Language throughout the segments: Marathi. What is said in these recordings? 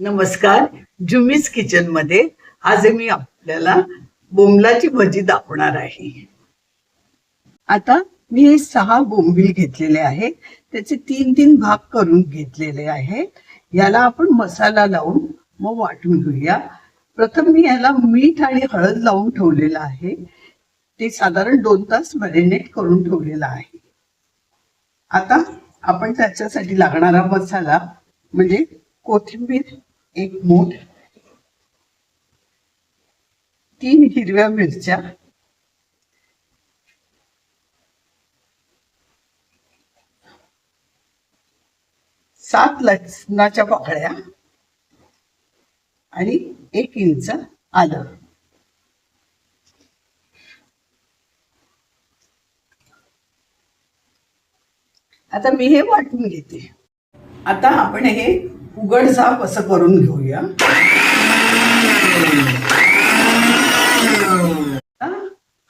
नमस्कार. जुमीज किचनमध्ये आज मी आपल्याला बोंबलाची भजी दाखवणार आहे. आता मी हे सहा बोंबील घेतलेले आहे. त्याचे तीन तीन भाग करून घेतलेले आहे. याला आपण मसाला लावून मग वाटून घेऊया. प्रथम मी याला मीठ आणि हळद लावून ठेवलेलं आहे. ते साधारण दोन तास मॅरिनेट करून ठेवलेलं आहे. आता आपण त्याच्यासाठी लागणारा मसाला म्हणजे कोथिंबीर एक मूठ तीन हिरव्या मिरच्या सात लसणाच्या पाकळ्या आणि एक इंच आलं. आता मी हे वाटून घेते. आता आपण हे उघडझाप असं करून घेऊया.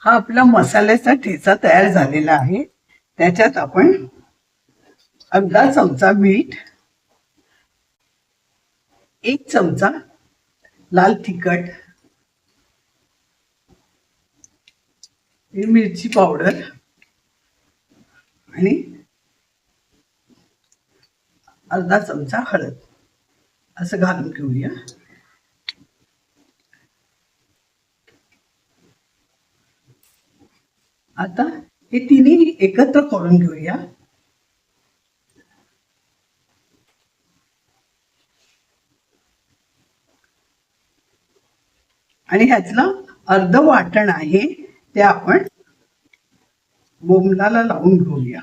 हा आपला मसाल्याचा ठेचा तयार झालेला आहे. त्याच्यात आपण अर्धा चमचा मीठ एक चमचा लाल तिखट ही मिरची पावडर आणि अर्धा चमचा हळद. असं घालून घेऊया आता हे तिन्ही एकत्र करून घेऊया. आणि ह्यातलं अर्ध वाटण आहे ते आपण बोमलाला लावून घेऊया.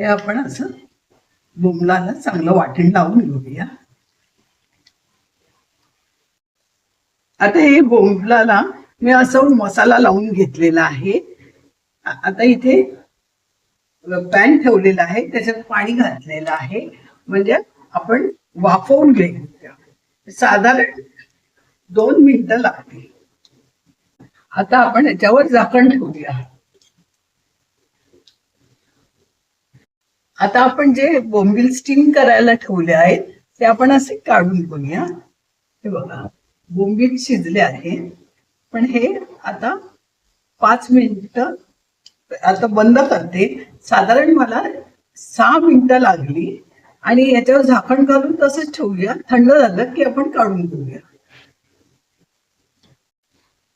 हे आपण असं बोमलाला चांगलं वाटण लावून घेऊया. आता हे बोंबलाला मी असं मसाला लावून घेतलेला आहे. आता इथे पॅन ठेवलेला आहे त्याच्यात पाणी घातलेलं आहे. म्हणजे आपण वाफवून घेऊया. साधारण दोन मिनिटं लागतील. आता आपण याच्यावर झाकण ठेवूया. आता आपण जे बोंबील स्टीम करायला ठेवले आहेत ते आपण असे काढून घेऊया. हे बघा बोंबील शिजले आहे. पण हे आता पाच मिनिटं आता बंद करते. साधारण मला सहा मिनिटं लागली. आणि याच्यावर झाकण घालून तसंच ठेवूया. थंड झालं की आपण काढून घेऊया.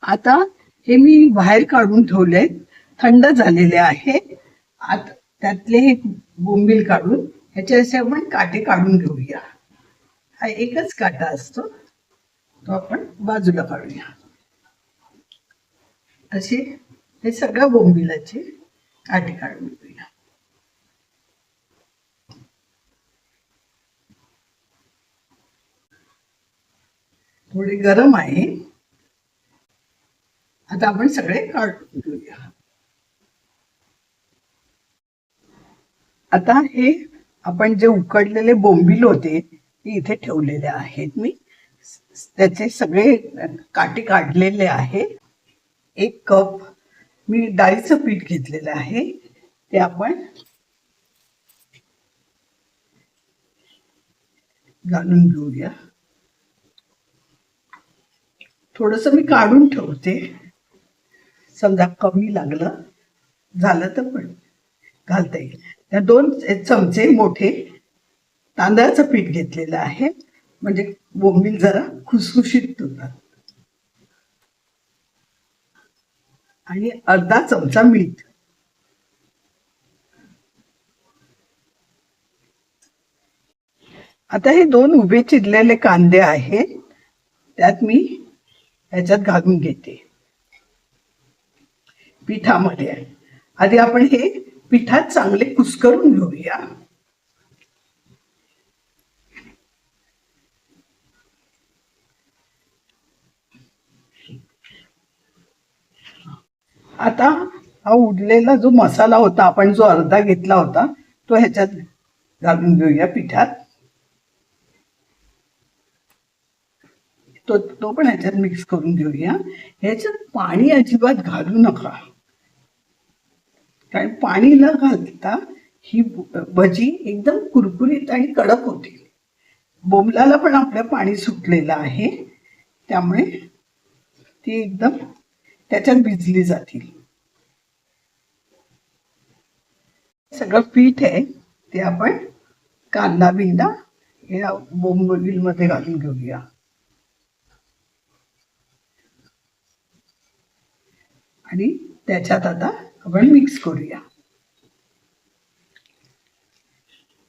आता हे मी बाहेर काढून ठेवले थंड झालेले आहे. आता त्यातले हे बोंबील काढून ह्याचे असे आपण काटे काढून घेऊया. हा एकच काटा असतो तो आपण बाजूला काढूया. असे हे सगळ्या बोंबिलाचे काटे काढून घेऊया. थोडे गरम आहे. आता आपण सगळे काढून घेऊया. आता हे आपण जे उकडलेले बोंबील होते ते इथे ठेवलेले आहेत मी. त्याचे सगळे काटे काढलेले आहे. एक कप मी डाळीचं पीठ घेतलेलं आहे. ते आपण घालून घेऊया. थोडस मी काढून ठेवते. समजा कमी लागलं झालं तर पण घालता येईल. त्या दोन चमचे मोठे तांदळाचं पीठ घेतलेलं आहे. म्हणजे बोंबील जरा खुसखुशीत होतात. आणि अर्धा चमचा मीठ. आता हे दोन उभे चिरलेले कांदे आहेत त्यात मी ह्याच्यात घालून घेते. पिठामध्ये. आधी आपण हे पिठात चांगले कुस्करून घेऊया. आता हा उडलेला जो मसाला होता आपण जो अर्धा घेतला होता तो ह्याच्यात घालून घेऊया पिठात. तो तो पण ह्याच्यात मिक्स करून घेऊया. ह्याच्यात पाणी अजिबात घालू नका. कारण पाणी न घालता ही भजी एकदम कुरकुरीत आणि कडक होती. बोंबलाला पण आपलं पाणी सुटलेलं आहे. त्यामुळे ती एकदम त्याच्यात भिजली जातील. सगळं पीठ आहे ते आपण कांदा बिंदा या बोंबील मध्ये घालून घेऊया. आणि त्याच्यात आता आपण मिक्स करूया.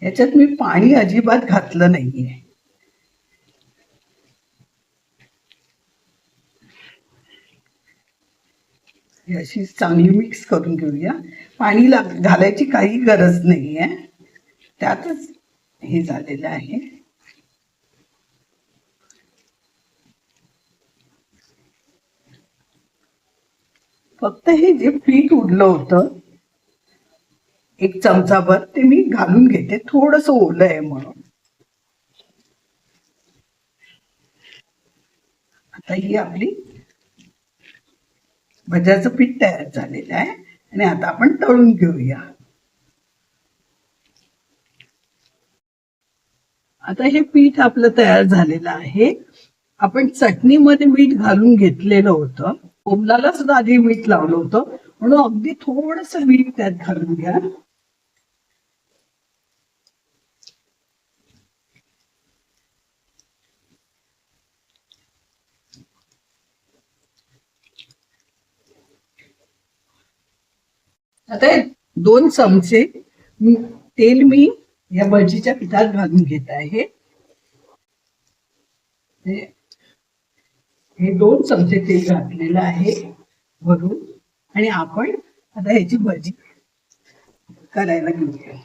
याच्यात मी पाणी अजिबात घातलं नाहीये. ही अशी चांगली मिक्स करून घेऊया. पाणी लाग घालायची काही गरज नाहीये. त्यातच हे झालेलं आहे. फक्त हे जे पीठ उडलं होतं एक चमचाभर ते मी घालून घेते. थोडस ओलं आहे म्हणून. आता ही आपली भज्याचं पीठ तयार झालेलं आहे आणि आता आपण तळून घेऊया. आता हे पीठ आपलं तयार झालेलं आहे. आपण चटणीमध्ये मीठ घालून घेतलेलं होतं. कोमलाला सुद्धा आधी मीठ लावलं होतं. म्हणून अगदी थोडस मीठ त्यात घालून घ्या. आता दोन चमचे तेल मी या भजीच्या पिठात घालून घेत आहे. हे- दोन चमचे तेल घातलेलं आहे वरून. आणि आपण आता ह्याची भजी करायला घेऊया.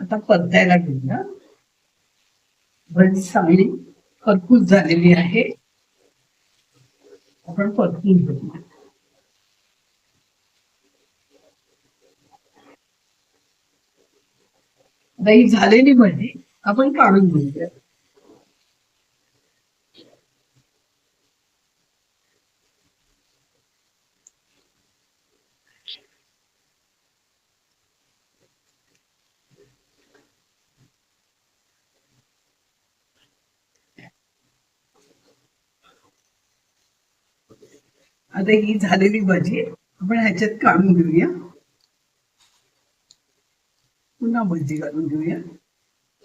आता परतायला घेऊया भजी चांगली खरपूस झालेली आहे. आपण परतून घेऊया. दही झालेली भजी आपण काढून घेऊया. आता ही झालेली भजी. आपण ह्याच्यात काढून घेऊया. पुन्हा भजी घालून घेऊया.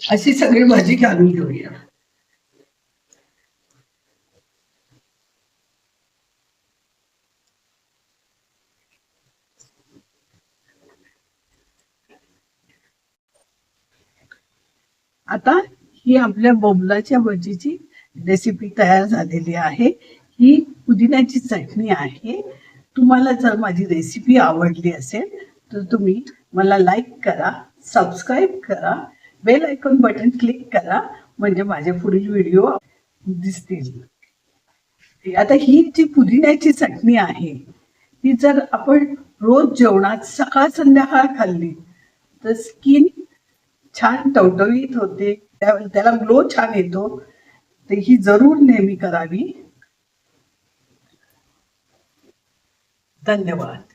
अशी सगळी भाजी घालून घेऊया. आता ही आपल्या बोबलाच्या भजीची रेसिपी तयार झालेली आहे. ही पुदिन्याची चटणी आहे. तुम्हाला जर माझी रेसिपी आवडली असेल तर तुम्ही मला लाईक करा सबस्क्राईब करा बेल आयकॉन बटन क्लिक करा म्हणजे माझे पुढील व्हिडिओ दिसतील. आता ही जी पुदिन्याची चटणी आहे ती जर आपण रोज जेवणात सकाळ संध्याकाळ खाल्ली तर स्किन छान टवटवीत होते त्या- त्याला ग्लो छान येतो. तर ही जरूर नेहमी करावी. धन्यवाद